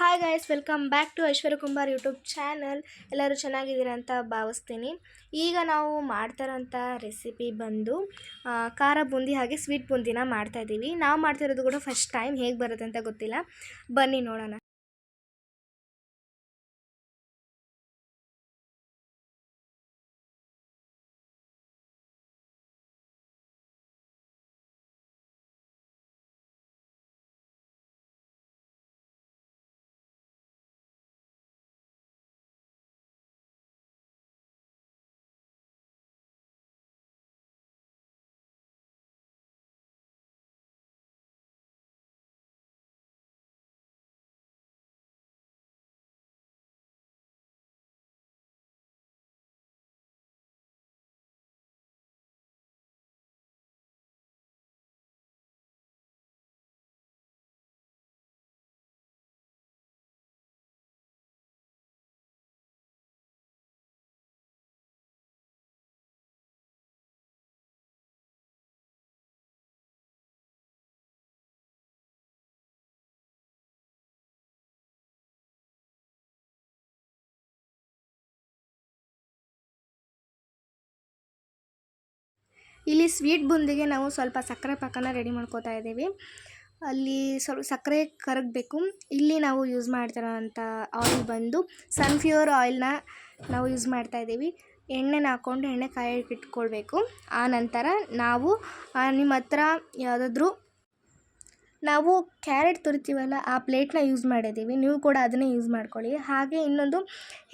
Hi guys welcome back to Aishwarya Kumbar YouTube channel ಎಲ್ಲರೂ ಚೆನ್ನಾಗಿದ್ದೀರಾ ಅಂತ ಭಾವಿಸ್ತೀನಿ. ಈಗ ನಾವು ಮಾಡ್ತಾರೋಂಥ ರೆಸಿಪಿ ಬಂದು ಖಾರ ಬೂಂದಿ ಹಾಗೆ ಸ್ವೀಟ್ ಬೂಂದಿನ ಮಾಡ್ತಾ ಇದ್ದೀವಿ. ನಾವು ಮಾಡ್ತಿರೋದು ಕೂಡ ಫಸ್ಟ್ ಟೈಮ್ ಹೇಗೆ ಬರುತ್ತೆ ಅಂತ ಗೊತ್ತಿಲ್ಲ. ಬನ್ನಿ ನೋಡೋಣ. ಇಲ್ಲಿ ಸ್ವೀಟ್ ಬೂಂದಿಗೆ ನಾವು ಸ್ವಲ್ಪ ಸಕ್ಕರೆ ಪಾಕನ ರೆಡಿ ಮಾಡ್ಕೋತಾ ಇದ್ದೀವಿ. ಅಲ್ಲಿ ಸ್ವಲ್ಪ ಸಕ್ಕರೆ ಕರಗಬೇಕು. ಇಲ್ಲಿ ನಾವು ಯೂಸ್ ಮಾಡ್ತಿರೋಂಥ ಆಯಿಲ್ ಬಂದು ಸನ್ಫ್ಲವರ್ ಆಯಿಲ್ನ ನಾವು ಯೂಸ್ ಮಾಡ್ತಾ ಇದ್ದೀವಿ. ಎಣ್ಣೆನ ಹಾಕ್ಕೊಂಡು ಎಣ್ಣೆ ಕಾಯಿ ಇಟ್ಕೊಳ್ಬೇಕು. ಆ ನಂತರ ನಾವು ನಿಮ್ಮ ಹತ್ರ ಯಾವುದಾದ್ರೂ ನಾವು ಕ್ಯಾರೆಟ್ ತುರಿತೀವಲ್ಲ ಆ ಪ್ಲೇಟ್ನ ಯೂಸ್ ಮಾಡಿದ್ದೀವಿ. ನೀವು ಕೂಡ ಅದನ್ನೇ ಯೂಸ್ ಮಾಡ್ಕೊಳ್ಳಿ. ಹಾಗೆ ಇನ್ನೊಂದು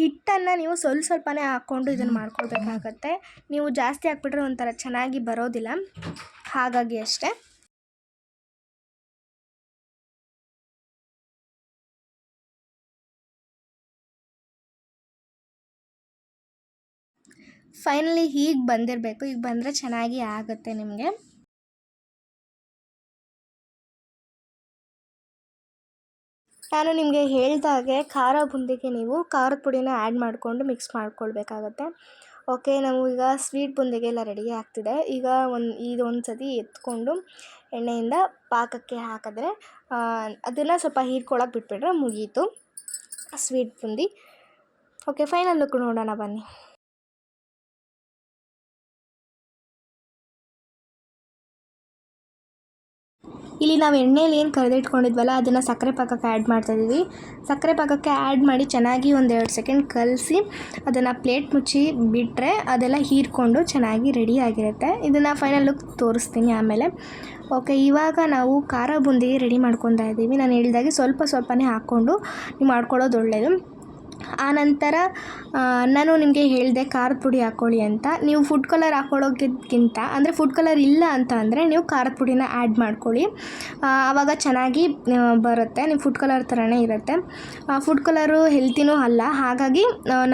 ಹಿಟ್ಟನ್ನು ನೀವು ಸ್ವಲ್ಪ ಸ್ವಲ್ಪನೇ ಹಾಕ್ಕೊಂಡು ಇದನ್ನು ಮಾಡ್ಕೊಳ್ಬೇಕಾಗತ್ತೆ ನೀವು ಜಾಸ್ತಿ ಹಾಕ್ಬಿಟ್ರೆ ಒಂಥರ ಚೆನ್ನಾಗಿ ಬರೋದಿಲ್ಲ. ಹಾಗಾಗಿ ಅಷ್ಟೇ. ಫೈನಲಿ ಹೀಗೆ ಬಂದಿರಬೇಕು. ಈಗ ಬಂದರೆ ಚೆನ್ನಾಗಿ ಆಗುತ್ತೆ ನಿಮಗೆ. ನಾನು ನಿಮಗೆ ಹೇಳ್ದಾಗೆ ಖಾರ ಬುಂದಿಗೆ ನೀವು ಖಾರದ ಪುಡಿನ ಆ್ಯಡ್ ಮಾಡಿಕೊಂಡು ಮಿಕ್ಸ್ ಮಾಡ್ಕೊಳ್ಬೇಕಾಗತ್ತೆ. ಓಕೆ ನಾವು ಈಗ ಸ್ವೀಟ್ ಬುಂದಿಗೆ ಎಲ್ಲ ರೆಡಿ ಆಗ್ತಿದೆ. ಈಗ ಒಂದು ಇದೊಂದು ಸತಿ ಎತ್ಕೊಂಡು ಎಣ್ಣೆಯಿಂದ ಪಾಕಕ್ಕೆ ಹಾಕಿದ್ರೆ ಅದನ್ನು ಸ್ವಲ್ಪ ಹೀರ್ಕೊಳಕ್ಕೆ ಬಿಟ್ಬಿಟ್ರೆ ಮುಗೀತು. Sweet boondi. Okay final look ನೋಡೋಣ ಬನ್ನಿ. ಇಲ್ಲಿ ನಾವು ಎಣ್ಣೆಯಲ್ಲಿ ಏನು ಕರೆದಿಟ್ಕೊಂಡಿದ್ವಲ್ಲ ಅದನ್ನು ಸಕ್ಕರೆ ಪಾಕಕ್ಕೆ ಆ್ಯಡ್ ಮಾಡ್ತಾಯಿದ್ದೀವಿ ಸಕ್ಕರೆ ಪಾಕಕ್ಕೆ ಆ್ಯಡ್ ಮಾಡಿ ಚೆನ್ನಾಗಿ ಒಂದು ಎರಡು ಸೆಕೆಂಡ್ ಕಲಸಿ, ಅದನ್ನು ಪ್ಲೇಟ್ ಮುಚ್ಚಿ ಬಿಟ್ಟರೆ ಅದೆಲ್ಲ ಹೀರ್ಕೊಂಡು ಚೆನ್ನಾಗಿ ರೆಡಿ ಆಗಿರುತ್ತೆ. ಇದನ್ನು ಫೈನಲ್ ಲುಕ್ ತೋರಿಸ್ತೀನಿ ಆಮೇಲೆ. ಓಕೆ ಇವಾಗ ನಾವು ಖಾರ ಬೂಂದಿಗೆ ರೆಡಿ ಮಾಡ್ಕೊತಾ ಇದ್ದೀವಿ. ನಾನು ಹೇಳಿದಾಗೆ ಸ್ವಲ್ಪ ಸ್ವಲ್ಪನೇ ಹಾಕ್ಕೊಂಡು ನೀವು ಮಾಡ್ಕೊಳ್ಳೋದು ಒಳ್ಳೆಯದು ಆನಂತರ ನಾನು ನಿಮಗೆ ಹೇಳಿದೆ ಖಾರದ ಪುಡಿ ಹಾಕ್ಕೊಳ್ಳಿ ಅಂತ. ನೀವು ಫುಡ್ ಕಲರ್ ಹಾಕ್ಕೊಳ್ಳೋಕ್ಕಿಂತ ಅಂದರೆ ಫುಡ್ ಕಲರ್ ಇಲ್ಲ ಅಂತ ಅಂದರೆ ನೀವು ಖಾರದ ಪುಡಿನ ಆ್ಯಡ್ ಮಾಡ್ಕೊಳ್ಳಿ. ಆವಾಗ ಚೆನ್ನಾಗಿ ಬರುತ್ತೆ, ನೀವು ಫುಡ್ ಕಲರ್ ಥರನೇ ಇರುತ್ತೆ. ಫುಡ್ ಕಲರು ಹೆಲ್ತಿನೂ ಅಲ್ಲ, ಹಾಗಾಗಿ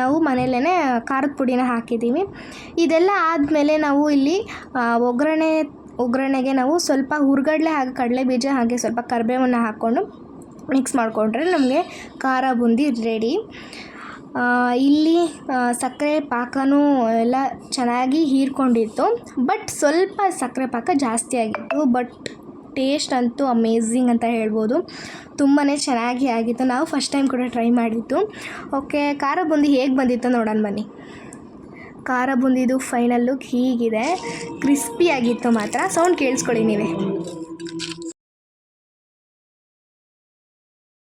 ನಾವು ಮನೆಯಲ್ಲೇ ಖಾರದ ಪುಡಿನ ಹಾಕಿದ್ದೀವಿ. ಇದೆಲ್ಲ ಆದಮೇಲೆ ನಾವು ಇಲ್ಲಿ ಒಗ್ಗರಣೆ, ಒಗ್ಗರಣೆಗೆ ನಾವು ಸ್ವಲ್ಪ ಹುರ್ಗಡ್ಲೆ ಹಾಗೆ ಕಡಲೆ ಬೀಜ ಹಾಗೆ ಸ್ವಲ್ಪ ಕರಿಬೇವನ್ನು ಹಾಕ್ಕೊಂಡು ಮಿಕ್ಸ್ ಮಾಡಿಕೊಂಡ್ರೆ ನಮಗೆ ಖಾರ ಬೂಂದಿ ರೆಡಿ ಇಲ್ಲಿ ಸಕ್ಕರೆ ಪಾಕನೂ ಎಲ್ಲ ಚೆನ್ನಾಗಿ ಹೀರ್ಕೊಂಡಿತ್ತು. ಬಟ್ ಸ್ವಲ್ಪ ಸಕ್ಕರೆ ಪಾಕ ಜಾಸ್ತಿ ಆಗಿತ್ತು. ಬಟ್ ಟೇಸ್ಟ್ ಅಂತೂ ಅಮೇಝಿಂಗ್ ಅಂತ ಹೇಳ್ಬೋದು. ತುಂಬಾ ಚೆನ್ನಾಗಿ ಆಗಿತ್ತು. ನಾವು ಫಸ್ಟ್ ಟೈಮ್ ಕೂಡ ಟ್ರೈ ಮಾಡಿತ್ತು ಓಕೆ ಖಾರ ಬೂಂದಿ ಹೇಗೆ ಬಂದಿತ್ತು ನೋಡೋಣ ಬನ್ನಿ. ಖಾರ ಬೂಂದಿದು ಫೈನಲ್ ಲುಕ್ ಹೀಗಿದೆ. ಕ್ರಿಸ್ಪಿಯಾಗಿತ್ತು ಮಾತ್ರ. ಸೌಂಡ್ ಕೇಳಿಸ್ಕೊಳ್ಳಿ ನೀವೇ.